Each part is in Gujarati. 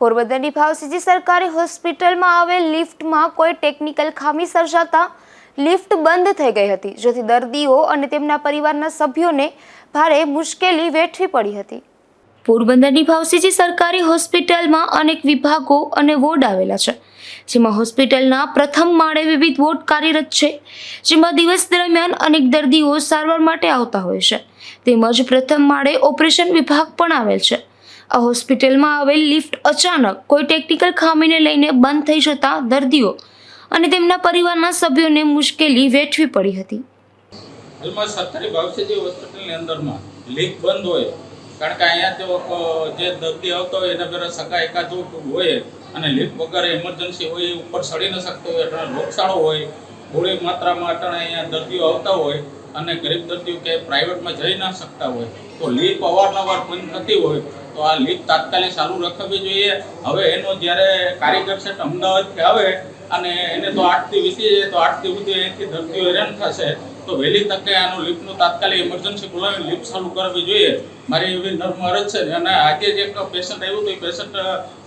પોરબંદરની ભાવસીજી સરકારી હોસ્પિટલમાં આવેલ લિફ્ટમાં કોઈ ટેકનિકલ ખામી સર્જાતા લિફ્ટ બંધ થઈ ગઈ હતી, જેથી દર્દીઓ અને તેમના પરિવારના સભ્યોને ભારે મુશ્કેલી વેઠવી પડી હતી. પોરબંદરની ભાવસીજી સરકારી હોસ્પિટલમાં અનેક વિભાગો અને વોર્ડ આવેલા છે, જેમાં હોસ્પિટલના પ્રથમ માળે વિવિધ વોર્ડ કાર્યરત છે, જેમાં દિવસ દરમિયાન અનેક દર્દીઓ સારવાર માટે આવતા હોય છે. તેમજ પ્રથમ માળે ઓપરેશન વિભાગ પણ આવેલ છે. આ હોસ્પિટલમાં આવેલ લિફ્ટ અચાનક કોઈ ટેકનિકલ ખામીને લઈને બંધ થઈ જતા દર્દીઓ અને તેમના પરિવારના સભ્યોને મુશ્કેલી વેઠવી પડી હતી. હાલમાં સરકારી ભાવસેજી હોસ્પિટલની અંદરમાં લિફ્ટ બંધ હોય, કારણ કે અહીંયા જે દર્દી આવતો હોય એના પહેલાં સગા એકાદું હોય અને લિફ્ટ વગર એમરજન્સી હોય એ ઉપર સડી ન શકતો હોય રોગચાળો હોય, થોડી માત્રામાં અટાણે અહીંયા દર્દીઓ આવતા હોય અને ગરીબ દર્દીઓ કે પ્રાઇવેટમાં જઈ ના શકતા હોય, તો લીપ અવારનવાર બંધ થતી હોય, તો આ લીપ તાત્કાલિક ચાલુ રાખવી જોઈએ. હવે એનો જ્યારે કારીગર છે અમદાવાદથી આવે, અને એને તો આઠથી વીસી જાય, તો આઠથી સુધી અહીંથી દર્દીઓ હેરાન થશે, તો વહેલી તકે આનું લીપનું તાત્કાલિક ઇમરજન્સી બોલાવી લીપ ચાલુ કરવી જોઈએ. મારી એવી નર્મ અરજ છે અને આજે જ એક પેશન્ટ આવ્યું તો એ પેશન્ટ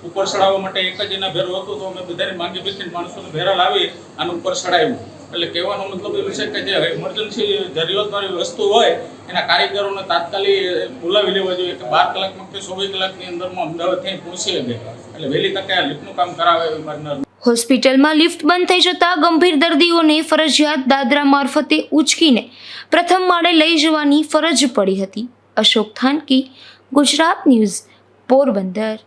ઉપર ચડાવવા માટે એક જ એના ભેરો હતો, તો અમે બધાની માંગી બેસીને માણસોને ભેરા લાવી અને ઉપર ચડાવ્યું. એટલે કહેવાનો મતલબ એવું છે કે જે ઇમરજન્સી જરૂરિયાતવાળી વસ્તુ હોય, એના કારીગરોને તાત્કાલિક બોલાવી લેવા જોઈએ કે બાર કલાકમાં કે ચોવીસ કલાકની અંદરમાં અમદાવાદ ત્યાં પહોંચી શકે. એટલે વહેલી તકે આ લિફ્ટનું કામ કરાવે ઇમરજન્સી હોસ્પિટલમાં લિફ્ટ બંધ થઈ જતા ગંભીર દર્દીઓને ફરજિયાત દાદરા મારફતે ઉચકીને પ્રથમ માળે લઈ જવાની ફરજ પડી હતી. અશોક થાનકી, ગુજરાત ન્યૂઝ, પોરબંદર.